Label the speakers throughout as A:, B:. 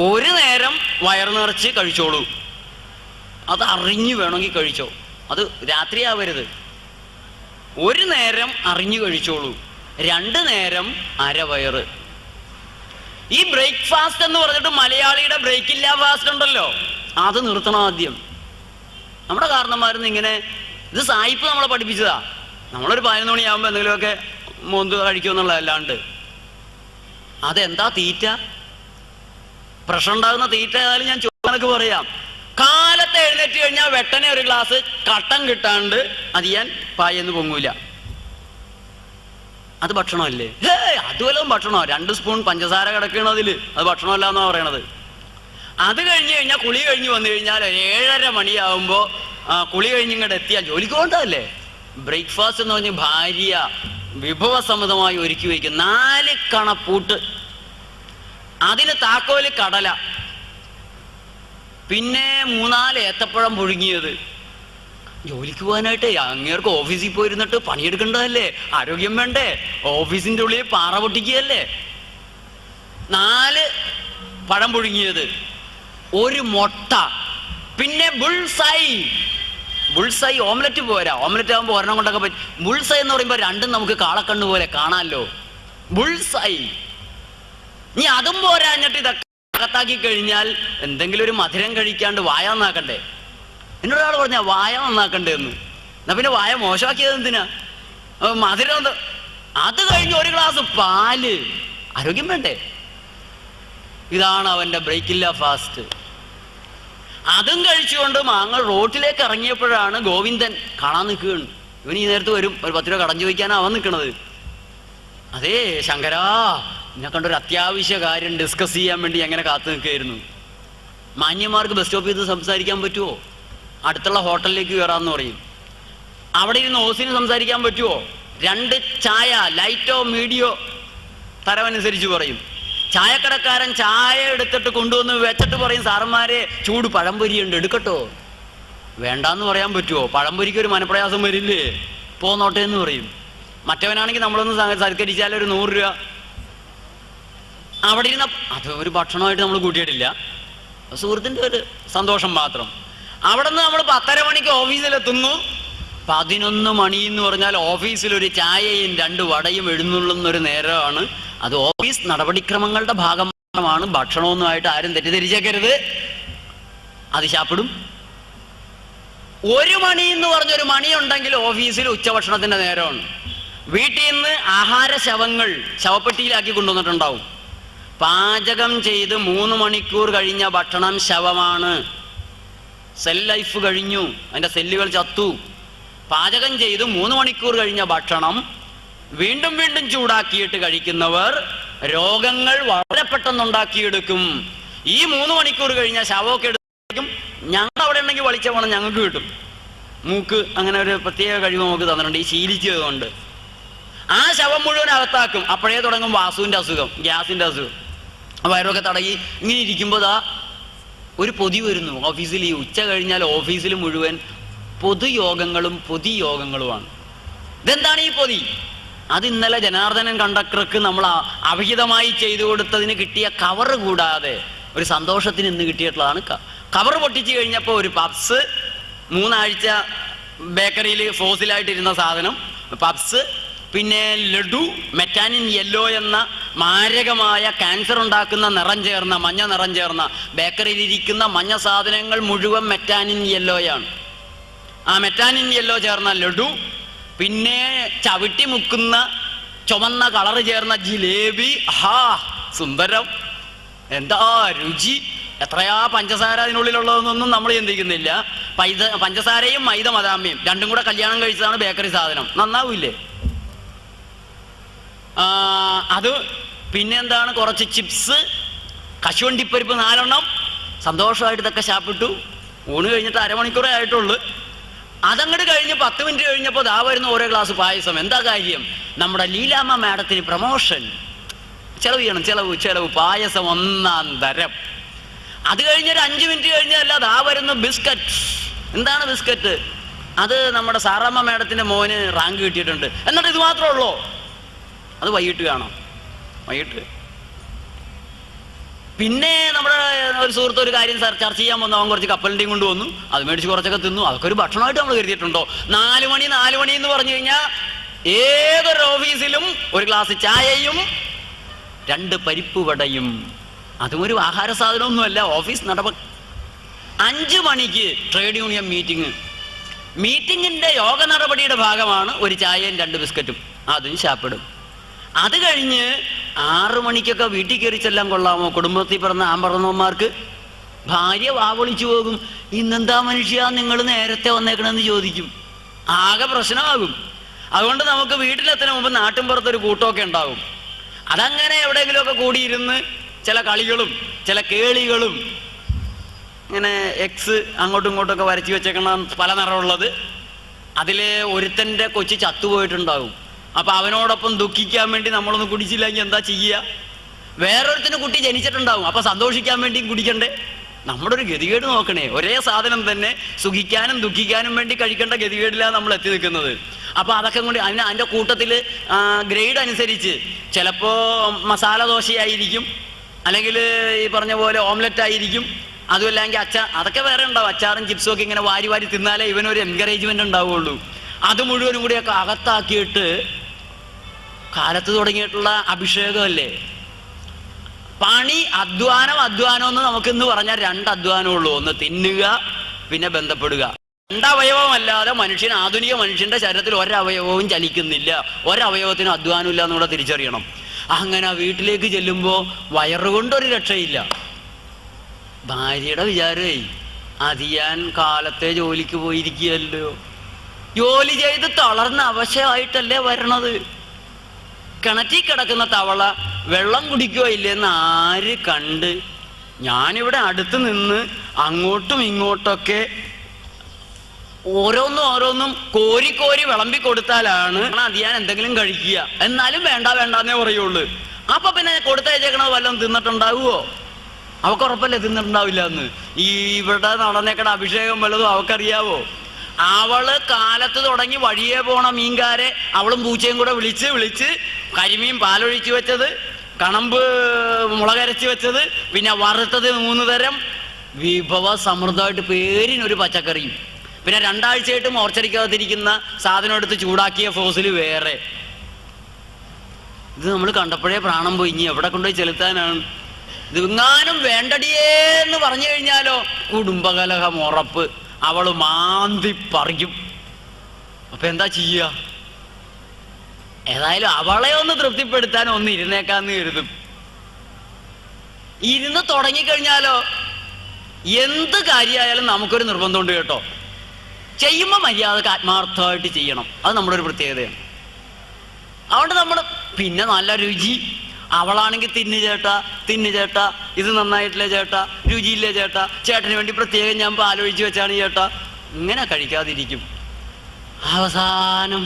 A: ഒരു നേരം വയർ നിറച്ച് കഴിച്ചോളൂ. അത് അറിഞ്ഞു വേണമെങ്കിൽ കഴിച്ചോ. അത് രാത്രിയാവരുത്. ഒരു നേരം അറിഞ്ഞു കഴിച്ചോളൂ. രണ്ട് നേരം അരവയറ്. ഈ ബ്രേക്ക്ഫാസ്റ്റ് എന്ന് പറഞ്ഞിട്ട് മലയാളിയുടെ ബ്രേക്ക് ഫാസ്റ്റ് ഉണ്ടല്ലോ. അത് നിർത്തണം ആദ്യം. നമ്മുടെ കാരണന്മാരുന്ന് ഇങ്ങനെ ഇത് സായിപ്പ് നമ്മളെ പഠിപ്പിച്ചതാ. നമ്മളൊരു പതിനൊന്ന് മണിയാകുമ്പോൾ എന്തെങ്കിലുമൊക്കെ മോന്ത് കഴിക്കുമെന്നുള്ളതല്ലാണ്ട്. അതെന്താ തീറ്റ? പ്രശ്നം ഉണ്ടാകുന്ന തീറ്റ ഏതായാലും ഞാൻ ചോദിക്കാനൊക്കെ പറയാം. കാലത്ത് എഴുന്നേറ്റ് കഴിഞ്ഞാൽ വെട്ടനെ ഒരു ഗ്ലാസ് കട്ടൻ കിട്ടാണ്ട് അത് ഞാൻ പായെന്ന് പൊങ്ങൂല. അത് ഭക്ഷണമല്ലേ? ഏ അത് ഭക്ഷണോ രണ്ട് സ്പൂൺ പഞ്ചസാര കിടക്കണം അത് ഭക്ഷണമല്ല എന്നാ പറയണത്. അത് കഴിഞ്ഞ് കഴിഞ്ഞാൽ കുളി കഴിഞ്ഞ് വന്നു കഴിഞ്ഞാൽ ഏഴര മണിയാവുമ്പോൾ കുളി കഴിഞ്ഞ് ഇങ്ങോട്ട് എത്തിയാൽ ജോലിക്ക് പോകണ്ടതല്ലേ? ബ്രേക്ക്ഫാസ്റ്റ് എന്ന് പറഞ്ഞ് ഭാര്യ വിഭവസമ്മതമായി ഒരുക്കി വയ്ക്കും നാല് കണപ്പൂട്ട് അതിന് താക്കോൽ കടല. പിന്നെ മൂന്നാൽ ഏത്തപ്പഴം പുഴുങ്ങിയത്. ജോലിക്ക് പോകാനായിട്ട് അങ്ങേർക്ക് ഓഫീസിൽ പോയിരുന്നിട്ട് പണിയെടുക്കേണ്ടതല്ലേ? ആരോഗ്യം വേണ്ടേ? ഓഫീസിന്റെ ഉള്ളിൽ പാറ പൊട്ടിക്കുകയല്ലേ? നാല് പഴം പുഴുങ്ങിയത്. ഒരു മൊട്ട. പിന്നെ ബുൾസൈ ബുൾസൈ ഓംലറ്റ് പോരാ. ഓംലറ്റ് ആകുമ്പോൾ ഒരെണ്ണം കൊണ്ടൊക്കെ പറ്റും ബുൾസൈ എന്ന് പറയുമ്പോൾ രണ്ടും നമുക്ക് കാളക്കണ്ണ് പോലെ കാണാമല്ലോ ബുൾസൈ നീ അതും പോരാഞ്ഞിട്ട് ഇതൊക്കെ അകത്താക്കി കഴിഞ്ഞാൽ എന്തെങ്കിലും ഒരു മധുരം കഴിക്കാണ്ട് വായ നന്നാക്കണ്ടേ? എന്നോട് ഒരാൾ പറഞ്ഞ വായ നന്നാക്കണ്ടേ എന്ന് എന്നാ പിന്നെ വായ മോശമാക്കിയത് എന്തിനാ? മധുരം എന്ത്? അത് കഴിഞ്ഞ് ഒരു ഗ്ലാസ് പാൽ. ആരോഗ്യം വേണ്ടേ? ഇതാണ് അവന്റെ ബ്രേക്കില്ല ഫാസ്റ്റ്. അതും കഴിച്ചുകൊണ്ട് മാങ്ങൾ റോട്ടിലേക്ക് ഇറങ്ങിയപ്പോഴാണ് ഗോവിന്ദൻ കാണാൻ നിൽക്കുകയാണ്. ഇവൻ ഈ നേരത്ത് വരും. ഒരു പത്ത് രൂപ കടഞ്ഞു വയ്ക്കാനാ അവൻ നിൽക്കണത്. അതേ ശങ്കരാ എന്നെ കണ്ടൊരു അത്യാവശ്യ കാര്യം ഡിസ്കസ് ചെയ്യാൻ വേണ്ടി എങ്ങനെ കാത്തു നിൽക്കുകയായിരുന്നു. മാന്യന്മാർക്ക് ബസ് സ്റ്റോപ്പിൽ ഇത് സംസാരിക്കാൻ പറ്റുമോ അടുത്തുള്ള ഹോട്ടലിലേക്ക് കയറാമെന്ന് പറയും. അവിടെ ഇരുന്ന് ഓസിന് സംസാരിക്കാൻ പറ്റുമോ രണ്ട് ചായ ലൈറ്റോ മീഡിയോ തരമനുസരിച്ച് പറയും. ചായക്കടക്കാരൻ ചായ എടുത്തിട്ട് കൊണ്ടുവന്ന് വെച്ചിട്ട് പറയും സാറന്മാരെ ചൂട് പഴംപൊരി ഉണ്ട് എടുക്കട്ടോ. വേണ്ടാന്ന് പറയാൻ പറ്റുമോ പഴംപൊരിക്ക് ഒരു മനപ്രയാസം വരില്ലേ? പോന്നോട്ടെ എന്ന് പറയും. മറ്റവനാണെങ്കിൽ നമ്മളൊന്ന് സത്കരിച്ചാലൊരു നൂറ് രൂപ അവിടെ ഇരുന്ന അത് ഒരു ഭക്ഷണമായിട്ട് നമ്മൾ കൂട്ടിയിട്ടില്ല. സുഹൃത്തിന്റെ ഒരു സന്തോഷം മാത്രം. അവിടെ നിന്ന് നമ്മൾ പത്തര മണിക്ക് ഓഫീസിലെത്തുന്നു. പതിനൊന്ന് മണി എന്ന് പറഞ്ഞാൽ ഓഫീസിൽ ഒരു ചായയും രണ്ട് വടയും എഴുന്നള്ളുന്ന ഒരു നേരമാണ്. അത് ഓഫീസ് നടപടിക്രമങ്ങളുടെ ഭാഗമാണ്. ഭക്ഷണമൊന്നുമായിട്ട് ആരും തെറ്റിദ്ധരിച്ചേക്കരുത്. അത് ശാപ്പിടും. ഒരു മണി എന്ന് പറഞ്ഞൊരു മണി ഉണ്ടെങ്കിൽ ഓഫീസിൽ ഉച്ചഭക്ഷണത്തിന്റെ നേരമാണ്. വീട്ടിൽ നിന്ന് ആഹാര ശവങ്ങൾ ശവപ്പെട്ടിയിലാക്കി കൊണ്ടുവന്നിട്ടുണ്ടാവും. പാചകം ചെയ്ത് മൂന്ന് മണിക്കൂർ കഴിഞ്ഞ ഭക്ഷണം ശവമാണ്. സെൽ ലൈഫ് കഴിഞ്ഞു. അതിന്റെ സെല്ലുകൾ ചത്തു. പാചകം ചെയ്ത് മൂന്ന് മണിക്കൂർ കഴിഞ്ഞ ഭക്ഷണം വീണ്ടും വീണ്ടും ചൂടാക്കിയിട്ട് കഴിക്കുന്നവർ രോഗങ്ങൾ വളരെ പെട്ടെന്ന് ഉണ്ടാക്കിയെടുക്കും. ഈ മൂന്ന് മണിക്കൂർ കഴിഞ്ഞ ശവമൊക്കെ എടുക്കും. ഞങ്ങൾ അവിടെ ഉണ്ടെങ്കിൽ വളിച്ച പോണം ഞങ്ങൾക്ക് കിട്ടും. മൂക്ക് അങ്ങനെ ഒരു പ്രത്യേക കഴിവ് നമുക്ക് തന്നിട്ടുണ്ട് ഈ ശീലിച്ചതുകൊണ്ട്. ആ ശവം മുഴുവൻ അകത്താക്കും. അപ്പോഴേ തുടങ്ങും വാസുവിന്റെ അസുഖം ഗ്യാസിന്റെ അസുഖം. വയറൊക്കെ തടങ്ങി ഇങ്ങനെ ഇരിക്കുമ്പോൾ ദാ ഒരു പൊതി വരുന്നു. ഓഫീസിൽ ഈ ഉച്ച കഴിഞ്ഞാൽ ഓഫീസിൽ മുഴുവൻ പൊതുയോഗങ്ങളും പൊതുയോഗങ്ങളുമാണ്. ഇതെന്താണ് ഈ പൊതി? അത് ഇന്നലെ ജനാർദ്ദനൻ കണ്ടക്ടർക്ക് നമ്മൾ അവിഹിതമായി ചെയ്തു കൊടുത്തതിന് കിട്ടിയ കവർ കൂടാതെ ഒരു സന്തോഷത്തിന് ഇന്ന് കിട്ടിയിട്ടുള്ളതാണ് കവർ പൊട്ടിച്ചു കഴിഞ്ഞപ്പോൾ ഒരു പപ്സ് മൂന്നാഴ്ച ബേക്കറിയിൽ ഫോസിലായിട്ടിരുന്ന സാധനം പപ്സ് പിന്നെ ലഡു മെറ്റാനിൻ യെല്ലോ എന്ന മാരകമായ ക്യാൻസർ ഉണ്ടാക്കുന്ന നിറം ചേർന്ന മഞ്ഞ നിറം ചേർന്ന ബേക്കറിയിൽ ഇരിക്കുന്ന മഞ്ഞ സാധനങ്ങൾ മുഴുവൻ മെറ്റാനിൻ യെല്ലോയാണ് ആ മെറ്റാനിൻ യെല്ലോ ചേർന്ന ലഡു പിന്നെ ചവിട്ടി മുക്കുന്ന ചുമന്ന കളറ് ചേർന്ന ജിലേബി. ഹാ സുന്ദരം. എന്താ രുചി? എത്രയാ പഞ്ചസാര അതിനുള്ളിലുള്ളതെന്നൊന്നും നമ്മൾ ചിന്തിക്കുന്നില്ല. പൈത പഞ്ചസാരയും മൈദ മദാമ്യം രണ്ടും കൂടെ കല്യാണം കഴിച്ചതാണ് ബേക്കറി സാധനം. നന്നാവൂലേ അത് പിന്നെ എന്താണ് കുറച്ച് ചിപ്സ് കശുവണ്ടിപ്പരിപ്പ് നാലെണ്ണം. സന്തോഷമായിട്ട് ഇതൊക്കെ ശാപ്പിട്ടു ഊണ് കഴിഞ്ഞിട്ട് അരമണിക്കൂറേ ആയിട്ടുള്ളൂ. അതങ്ങോട്ട് കഴിഞ്ഞ് പത്ത് മിനിറ്റ് കഴിഞ്ഞപ്പോൾ ദാ വരുന്ന ഓരോ ഗ്ലാസ് പായസം. എന്താ കാര്യം? നമ്മുടെ ലീലാമ്മ മാഡത്തിന് പ്രമോഷൻ. ചെലവ് ചെയ്യണം ചെലവ് ചെലവ്. പായസം ഒന്നാം തരം. അത് കഴിഞ്ഞൊരു അഞ്ച് മിനിറ്റ് കഴിഞ്ഞല്ല ദാ വരുന്ന ബിസ്ക്കറ്റ്. എന്താണ് ബിസ്ക്കറ്റ്? അത് നമ്മുടെ സാറാമ്മ മാഡത്തിന്റെ മോന് റാങ്ക് കിട്ടിയിട്ടുണ്ട്. എന്നിട്ട് ഇത് മാത്രമേ ഉള്ളൂ. അത് വൈകിട്ട് കാണാം. വൈകിട്ട്. പിന്നെ നമ്മുടെ ഒരു സുഹൃത്ത് ഒരു കാര്യം ചർ- ചർച്ച ചെയ്യാൻ വന്നു. അവൻ കുറച്ച് കപ്പലിന്റെയും കൊണ്ട് വന്നു. അത് മേടിച്ച് കുറച്ചൊക്കെ തിന്നു. അതൊക്കെ ഒരു ഭക്ഷണമായിട്ട് നമ്മൾ കരുതിയിട്ടുണ്ടോ? നാല് മണി നാല് മണി എന്ന് പറഞ്ഞു കഴിഞ്ഞാൽ ഏതൊരു ഓഫീസിലും ഒരു ഗ്ലാസ് ചായയും രണ്ട് പരിപ്പ് വടയും. അതും ഒരു ആഹാര സാധനമൊന്നുമല്ല. ഓഫീസ് നടപ അഞ്ച് മണിക്ക് ട്രേഡ് യൂണിയൻ മീറ്റിംഗ്. മീറ്റിങ്ങിന്റെ യോഗ നടപടിയുടെ ഭാഗമാണ് ഒരു ചായയും രണ്ട് ബിസ്ക്കറ്റും. അതും ശാപ്പിടും. അത് കഴിഞ്ഞ് ആറു മണിക്കൊക്കെ വീട്ടിൽ കയറി ചെല്ലാൻ കൊള്ളാമോ? കുടുംബത്തിൽ പിറന്ന ആമ്പറന്നവന്മാർക്ക് ഭാര്യ വാവൊളിച്ചു പോകും. ഇന്നെന്താ മനുഷ്യ നിങ്ങൾ നേരത്തെ വന്നേക്കണമെന്ന് ചോദിക്കും. ആകെ പ്രശ്നമാകും. അതുകൊണ്ട് നമുക്ക് വീട്ടിലെത്തിന് മുമ്പ് നാട്ടിൻ പുറത്തൊരു കൂട്ടമൊക്കെ ഉണ്ടാകും. അതങ്ങനെ എവിടെയെങ്കിലുമൊക്കെ കൂടിയിരുന്ന് ചില കളികളും ചില കേളികളും ഇങ്ങനെ എക്സ് അങ്ങോട്ടും ഇങ്ങോട്ടും ഒക്കെ വരച്ചു വെച്ചേക്കണം പല നിറമുള്ളത്. അതിൽ ഒരുത്തന്റെ കൊച്ചു ചത്തുപോയിട്ടുണ്ടാവും അപ്പൊ അവനോടൊപ്പം ദുഃഖിക്കാൻ വേണ്ടി നമ്മളൊന്നും കുടിച്ചില്ലെങ്കിൽ എന്താ ചെയ്യുക വേറൊരുത്തിന് കുട്ടി ജനിച്ചിട്ടുണ്ടാവും അപ്പൊ സന്തോഷിക്കാൻ വേണ്ടിയും കുടിക്കണ്ടേ? നമ്മുടെ ഒരു ഗതികേട് നോക്കണേ. ഒരേ സാധനം തന്നെ സുഖിക്കാനും ദുഃഖിക്കാനും വേണ്ടി കഴിക്കേണ്ട ഗതികേടിലാണ് നമ്മൾ എത്തി നിൽക്കുന്നത്. അപ്പൊ അതൊക്കെ കൊണ്ട് അതിന് അതിന്റെ കൂട്ടത്തിൽ ഗ്രേഡ് അനുസരിച്ച് ചിലപ്പോ മസാല ദോശയായിരിക്കും അല്ലെങ്കിൽ ഈ പറഞ്ഞ പോലെ ഓംലെറ്റ് ആയിരിക്കും അതുമല്ലെങ്കിൽ അച്ചാർ അതൊക്കെ വേറെ ഉണ്ടാവും. അച്ചാറും ചിപ്സും ഒക്കെ ഇങ്ങനെ വാരി വാരി തിന്നാലേ ഇവനൊരു എൻകറേജ്മെന്റ് ഉണ്ടാവുള്ളൂ. അത് മുഴുവനും കൂടിയൊക്കെ അകത്താക്കിയിട്ട് കാലത്ത് തുടങ്ങിയിട്ടുള്ള അഭിഷേകമല്ലേ? പണി അധ്വാനം അധ്വാനം എന്ന് നമുക്ക് ഇന്ന് പറഞ്ഞാൽ രണ്ട് അധ്വാനമുള്ളൂ ഒന്ന് തിന്നുക പിന്നെ ബന്ധപ്പെടുക. രണ്ടവയവമല്ലാതെ മനുഷ്യൻ ആധുനിക മനുഷ്യന്റെ ശരീരത്തിൽ ഒരവയവവും ചലിക്കുന്നില്ല. ഒരവയവത്തിനും അധ്വാനമില്ല എന്നുകൂടെ തിരിച്ചറിയണം. അങ്ങനെ വീട്ടിലേക്ക് ചെല്ലുമ്പോൾ വയറുകൊണ്ടൊരു രക്ഷയില്ല. ഭാര്യയുടെ വിചാരമേ അതിയാൻ കാലത്തെ ജോലിക്ക് പോയിരിക്കുകയല്ലോ. ജോലി ചെയ്ത് തളർന്ന അവശമായിട്ടല്ലേ വരണത്? കിണറ്റിൽ കിടക്കുന്ന തവള വെള്ളം കുടിക്കുകയോ ഇല്ലെന്ന് ആര് കണ്ട്? ഞാനിവിടെ അടുത്ത് നിന്ന് അങ്ങോട്ടും ഇങ്ങോട്ടൊക്കെ ഓരോന്നും ഓരോന്നും കോരി കോരി വിളമ്പി കൊടുത്താലാണ് അതിയാൻ എന്തെങ്കിലും കഴിക്കുക. എന്നാലും വേണ്ട വേണ്ടെന്നേ പറയുള്ളൂ. അപ്പൊ പിന്നെ കൊടുത്തയച്ചേക്കണത് വല്ലതും തിന്നിട്ടുണ്ടാവുമോ അവക്ക് ഉറപ്പല്ലേ തിന്നിട്ടുണ്ടാവില്ല എന്ന്? ഈ ഇവിടെ നടന്നേക്കണ അഭിഷേകം വല്ലതും അവക്കറിയാവോ? അവൾ കാലത്ത് തുടങ്ങി വഴിയെ പോണ മീൻകാരെ അവളും പൂച്ചയും കൂടെ വിളിച്ച് വിളിച്ച് കരിമീൻ പാലൊഴിച്ച് വെച്ചത് കണമ്പ് മുളകരച്ച് വെച്ചത് പിന്നെ വറുത്തത് മൂന്ന് തരം വിഭവ സമൃദ്ധമായിട്ട് പേരിനൊരു പച്ചക്കറിയും. പിന്നെ രണ്ടാഴ്ചയായിട്ട് മോർച്ചടിക്കാതിരിക്കുന്ന സാധനം എടുത്ത് ചൂടാക്കിയ ഫോസിൽ വേറെ. ഇത് നമ്മൾ കണ്ടപ്പോഴേ പ്രാണം പോയി. ഇനി എവിടെ കൊണ്ടുപോയി ചെലുത്താനാണ്? ഇതെങ്ങാനും വേണ്ടടിയേ എന്ന് പറഞ്ഞു കഴിഞ്ഞാലോ? കുടുംബകലഹം ഉറപ്പ്. അവൾ മാന്തി പറയും. അപ്പൊ എന്താ ചെയ്യുക ഏതായാലും അവളെ ഒന്ന് തൃപ്തിപ്പെടുത്താൻ ഒന്ന് ഇരുന്നേക്കാന്ന് കരുതും. ഇരുന്ന് തുടങ്ങിക്കഴിഞ്ഞാലോ എന്ത് കാര്യമായാലും നമുക്കൊരു നിർബന്ധമുണ്ട് കേട്ടോ. ചെയ്യുമ്പോൾ മര്യാദയ്ക്ക് ആത്മാർത്ഥമായിട്ട് ചെയ്യണം. അത് നമ്മുടെ ഒരു പ്രത്യേകതയാണ്. അതുകൊണ്ട് നമ്മൾ പിന്നെ നല്ല രുചി. അവളാണെങ്കിൽ തിന്നു ചേട്ടാ തിന്നു ചേട്ടാ ഇത് നന്നായിട്ടില്ല ചേട്ടാ? രുചിയില്ലേ ചേട്ടാ? ചേട്ടന് വേണ്ടി പ്രത്യേകം ഞാൻ പാലൊഴിച്ച് വെച്ചാണ് ചേട്ടാ. ഇങ്ങനെ കഴിക്കാതിരിക്കും. അവസാനം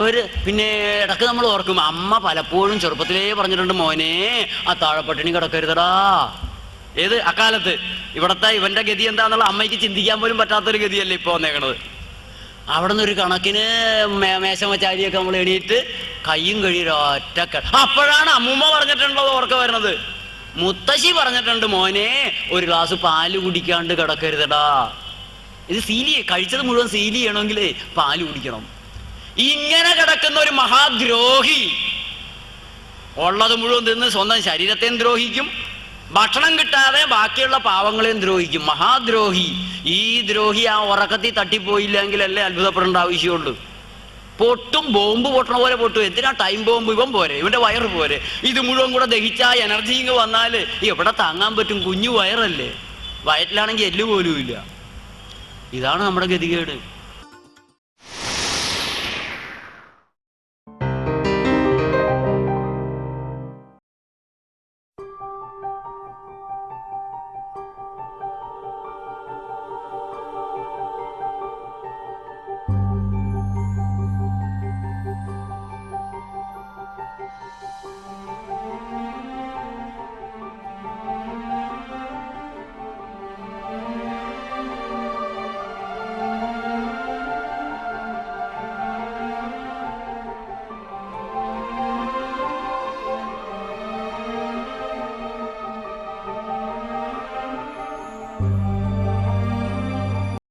A: ഒരു പിന്നെ ഇടയ്ക്ക് നമ്മൾ ഓർക്കും അമ്മ പലപ്പോഴും ചെറുപ്പത്തിലേ പറഞ്ഞിട്ടുണ്ട് മോനെ ആ താഴെപ്പട്ടിണി കിടക്കരുതടാ. ഏത്? അക്കാലത്ത്. ഇവിടത്തെ ഇവന്റെ ഗതി എന്താന്നുള്ള അമ്മയ്ക്ക് ചിന്തിക്കാൻ പോലും പറ്റാത്തൊരു ഗതിയല്ലേ ഇപ്പൊ വന്നേക്കണത്. അവിടെ നിന്ന് ഒരു കണക്കിന് മേശം മേശമച്ചാരിയൊക്കെ നമ്മൾ എണീറ്റ് കയ്യും കഴിയൊരൊറ്റ അപ്പോഴാണ് അമ്മൂമ്മ പറഞ്ഞിട്ടുള്ളത് ഓർക്ക വരുന്നത്. മുത്തശ്ശി പറഞ്ഞിട്ടുണ്ട് മോനെ ഒരു ഗ്ലാസ് പാൽ കുടിക്കാണ്ട് കിടക്കരുതടാ. ഇത് സീലി കഴിച്ചത് മുഴുവൻ സീലി ചെയ്യണമെങ്കിൽ പാൽ കുടിക്കണം. ഇങ്ങനെ കിടക്കുന്ന ഒരു മഹാദ്രോഹി ഉള്ളത് മുഴുവൻ തിന്ന് സ്വന്തം ശരീരത്തെയും ദ്രോഹിക്കും ഭക്ഷണം കിട്ടാതെ ബാക്കിയുള്ള പാവങ്ങളെയും ദ്രോഹിക്കും. മഹാദ്രോഹി ഈ ദ്രോഹി ആ ഉറക്കത്തിൽ തട്ടിപ്പോയില്ലെങ്കിലല്ലേ അത്ഭുതപ്പെടേണ്ട ആവശ്യമുള്ളൂ. പൊട്ടും ബോംബ് പൊട്ടണ പോലെ പൊട്ടും. എന്തിനാ ടൈം ബോംബ് ഇവൻ പോരെ ഇവന്റെ വയറ് പോരെ. ഇത് മുഴുവൻ കൂടെ ദഹിച്ചാ എനർജി ഇങ്ങ് വന്നാൽ എവിടെ താങ്ങാൻ പറ്റും? കുഞ്ഞു വയറല്ലേ. വയറ്റിലാണെങ്കിൽ എല്ല് പോലും ഇല്ല ഇതാണ് നമ്മുടെ ഗതികേട്.